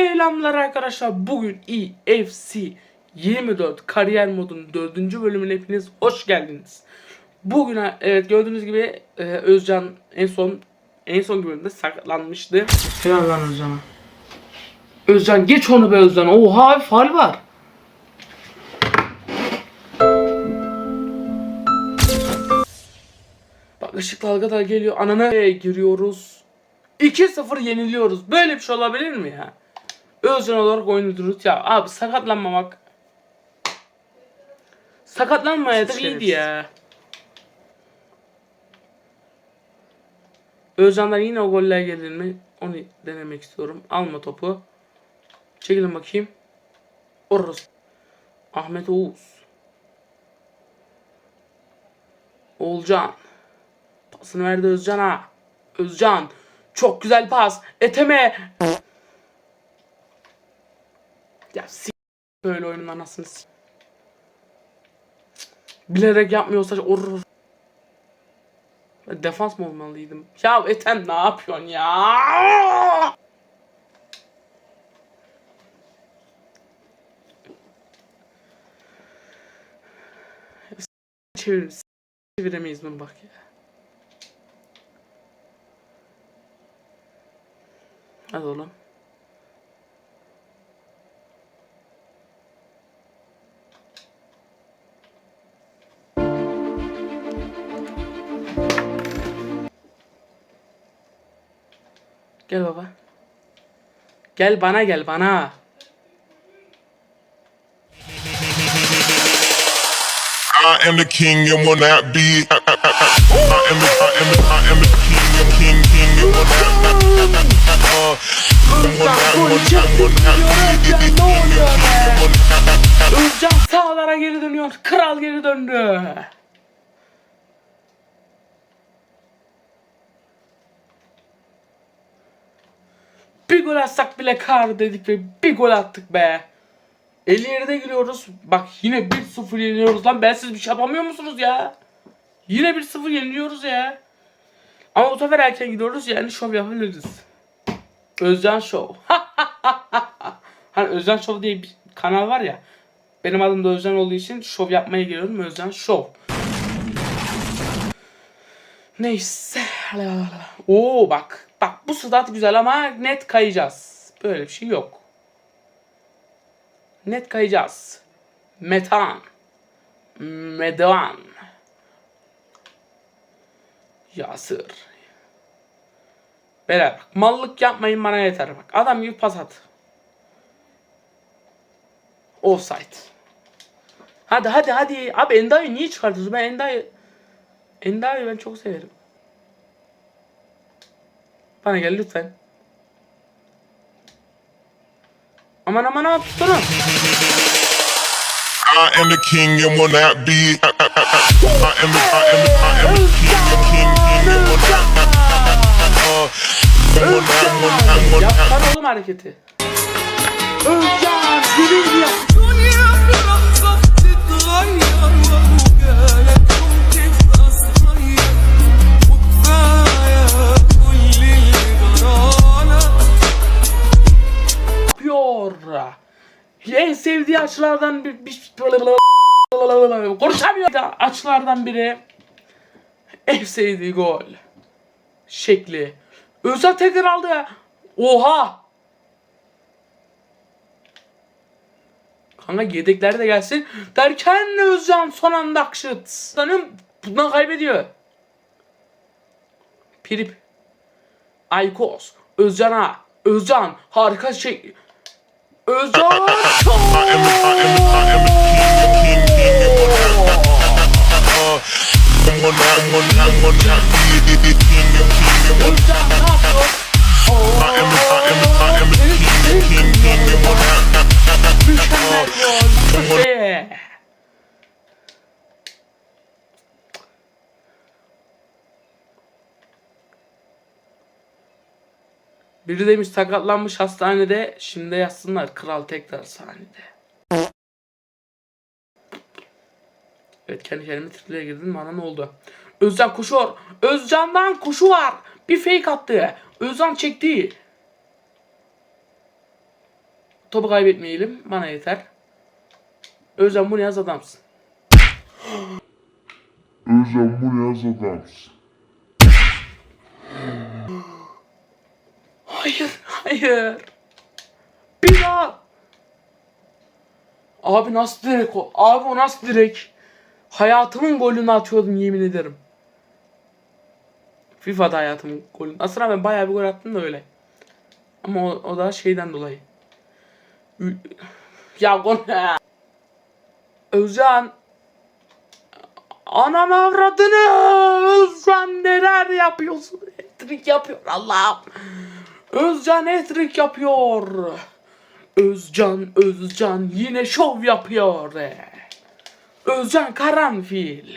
Selamlar arkadaşlar. Bugün EFC 24 kariyer modunun 4. bölümüne hepiniz hoş geldiniz. Bugün evet gördüğünüz gibi e, Özcan en son en son bölümde sakatlanmıştı. Helal lan Özcan'a. Özcan geç onu be Özcan. Oha bir faal var. Bak ışık dalga da geliyor. Anana giriyoruz. 2-0 yeniliyoruz. Böyle bir şey olabilir mi ya? Özcan olarak oyunu durut ya. Abi sakatlanmamak. Sakatlanmayaydık iyiydi ya. Özcan'dan yine o goller gelir mi? Onu denemek istiyorum. Alma topu. Çekilin bakayım. Orası. Ahmet Oğuz. Oğulcan. Pasını verdi Özcan'a. Özcan. Çok güzel pas. Eteme. Ya s- böyle oyunun anasını Bilerek yapmıyorsa or Defans mı olmalıydım? Ya Ethem ne yapıyorsun ya? Çevir, çeviremeyiz bunu bak ya. Hadi oğlum. Gel baba. Gel bana gel bana. I am the king and will not be. I am the, I am the, I am the king and king, king and will not. Uh, be. Be? Özcan sağlara geri dönüyor. Kral geri döndü. Bir gol atsak bile kar dedik ve bir gol attık be. 57'de giriyoruz. Bak yine 1-0 yeniliyoruz lan. Ben siz bir şey yapamıyor musunuz ya? Yine 1-0 yeniliyoruz ya. Ama bu sefer erken gidiyoruz yani şov yapabiliriz. Özcan Show. hani Özcan Show diye bir kanal var ya. Benim adım da Özcan olduğu için şov yapmaya geliyorum. Özcan Show. Neyse. Oo bak. Bak bu stat güzel ama net kayacağız. Böyle bir şey yok. Net kayacağız. Metan. Medan. Yasır. Beyler bak mallık yapmayın bana yeter bak. Adam gibi pas at. Offside. Hadi hadi hadi. Abi Enda'yı niye çıkartıyorsun? Ben Enda'yı Enda'yı ben çok severim. Bana gel lütfen. Aman aman aman tutun. I am the king and will not be. I am the, I am the, I am the king and king, and will not, will not, will oğlum hareketi. Özcan! Deli gibi. En sevdiği açılardan bir, bir konuşamıyor da açılardan biri. En sevdiği gol. Şekli. Özal tekrar aldı. Oha. Kanka yedekler de gelsin. Derken Özcan son anda akşıt. Sanırım bundan kaybediyor. Pirip. Aykos. Özcan'a. Özcan. Harika şey. Özcan. I am the, I am the, I am the king and king, king and will not. Uh, will not, will not, will not be the king and king and will Özcan ne yapıyor? I am the, I am the, I am the king and king, king and will not. Mükemmel gol. Be. Biri demiş sakatlanmış hastanede. Şimdi yatsınlar. Kral tekrar sahnede. Evet kendi kendime triplere girdim. Bana ne oldu? Özcan koşuyor. Özcan'dan kuşu var. Bir fake attı. Özcan çekti. Topu kaybetmeyelim. Bana yeter. Özcan bu ne yaz adamsın. Özlem bu ne yaz adamsın. Hayır, hayır. Bir daha. Abi nasıl direk o? Abi o nasıl direk? Hayatımın golünü atıyordum yemin ederim. FIFA'da hayatımın golünü. Aslında ben bayağı bir gol attım da öyle. Ama o, o da şeyden dolayı. Ya gol. Özcan. Anan avradını. Özcan neler yapıyorsun? Trik yapıyor Allah'ım. Özcan hat yapıyor. Özcan, Özcan yine şov yapıyor. Özcan Karanfil.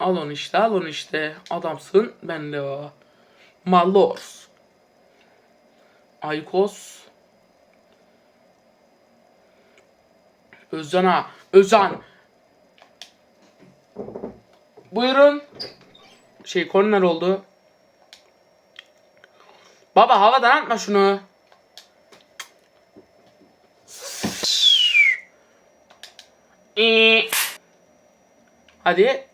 Al işte, al işte. Adamsın, ben de o. Malors. Aykos. Özcan'a. Özcan. Buyurun. Şey korner oldu. Baba havadan atma şunu. Hadi.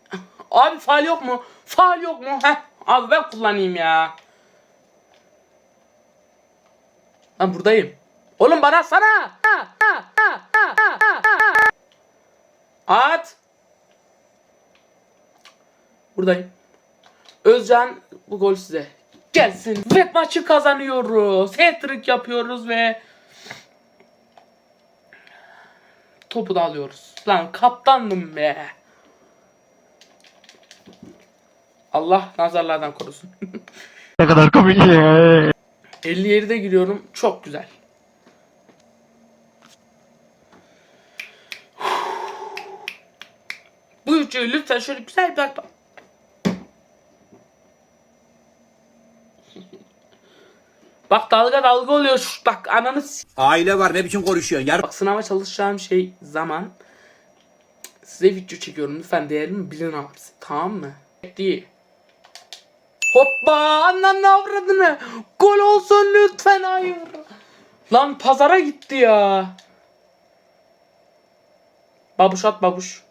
Abi faal yok mu? Faal yok mu? Heh. Abi ben kullanayım ya. Ben buradayım. Oğlum bana sana. Ha, ha, ha, ha. At. Buradayım. Özcan bu gol size. Gelsin. Ve maçı kazanıyoruz. Hat-trick yapıyoruz ve topu da alıyoruz. Lan kaptandım be. Allah nazarlardan korusun. Ne kadar komik ya. 57'de giriyorum. Çok güzel. Bu üçlüyü lütfen şöyle güzel bir bak. Bak dalga dalga oluyor. Şş, bak ananı s- Aile var ne biçim konuşuyorsun? Yar Bak sınava çalışacağım şey zaman size video çekiyorum. Lütfen değerimi bilin abi. Tamam mı? Değil. Hoppa ananın avradını. Gol olsun lütfen hayır. Lan pazara gitti ya. Babuş at babuş.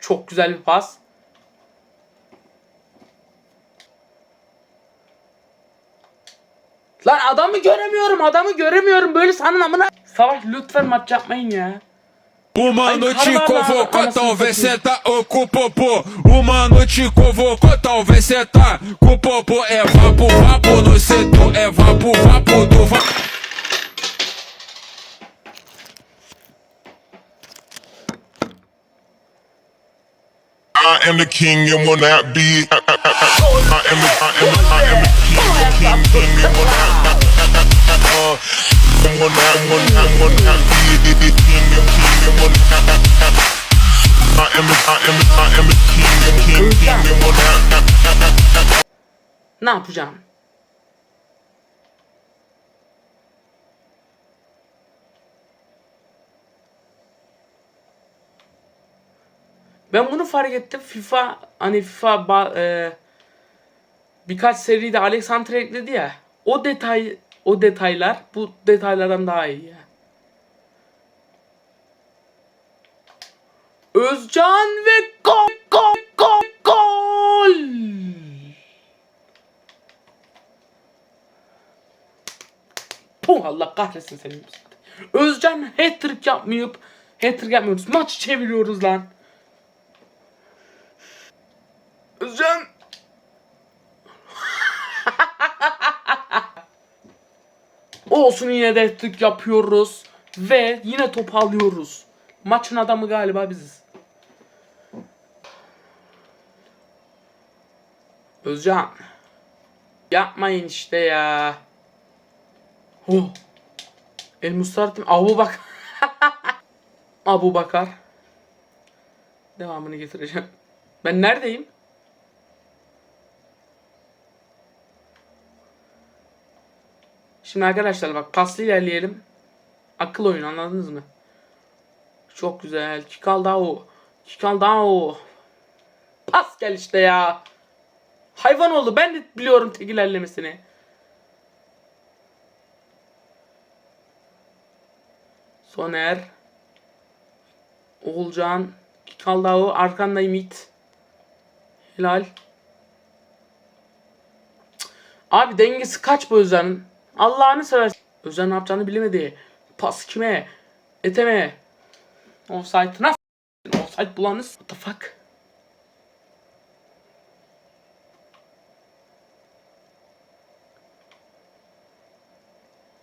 Çok güzel bir pas. Lan adamı göremiyorum adamı göremiyorum böyle sanın amına. Savaş lütfen maç yapmayın ya. Noite caramba, convocou, talvez cê tá ô, com o popô. Uma noite convocou, talvez cê tá com o popô. É vapo, vapo no setor, é vapo, vapo do vapo. I am the king and will not be. I am the, I am the, I am the Ne yapacağım? Ben bunu fark ettim. FIFA hani FIFA e, birkaç seride Alexander ekledi ya. O detay o detaylar bu detaylardan daha iyi ya. Özcan ve gol gol gol gol. Puh Allah kahretsin seni. Özcan hat-trick yapmayıp hat-trick yapmıyoruz. Maçı çeviriyoruz lan. Özcan. Olsun yine de hat-trick yapıyoruz. Ve yine topu alıyoruz. Maçın adamı galiba biziz. Özcan. Yapmayın işte ya. Oh. El Mustartim. Abu Bakar. Abu Bakar. Devamını getireceğim. Ben neredeyim? Şimdi arkadaşlar bak paslı ilerleyelim. Akıl oyunu anladınız mı? Çok güzel. Kikaldao. Kikaldao. Pas gel işte ya. Hayvan oldu. Ben de biliyorum tek ilerlemesini. Soner. Oğulcan. Kikaldao. Arkandayım it. Hilal. Abi dengesi kaç bu Özcan'ın? Allah'ını seversen. Özcan ne yapacağını bilemedi. Pas kime? Eteme. Offside'ına f- Offside bulanız. What the fuck?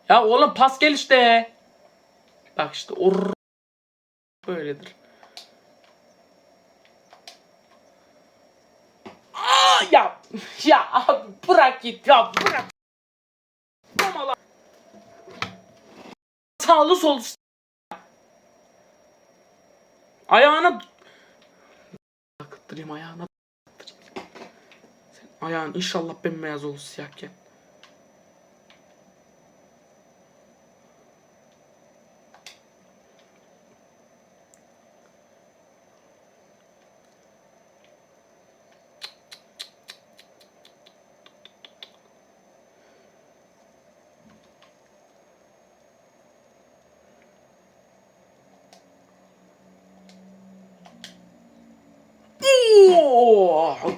Ya oğlum pas gel işte. Bak işte o böyledir. Aa ya ya abi bırak git ya bırak. Tamam lan. Sağlı sol Ayağına akıttırayım ayağına Sen ayağın inşallah bembeyaz olur siyahken.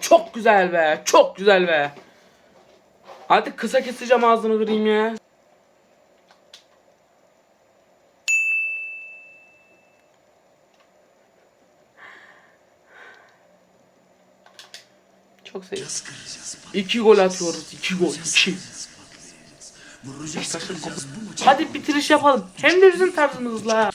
Çok güzel be. Çok güzel be. Hadi kısa keseceğim ağzını kırayım ya. Çok seviyorum. İki gol atıyoruz. iki gol. iki. Hadi bitiriş yapalım. Hem de bizim tarzımızla.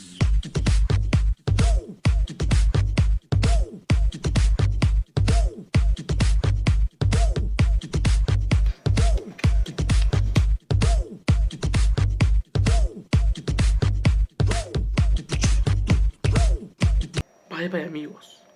padre para amigos.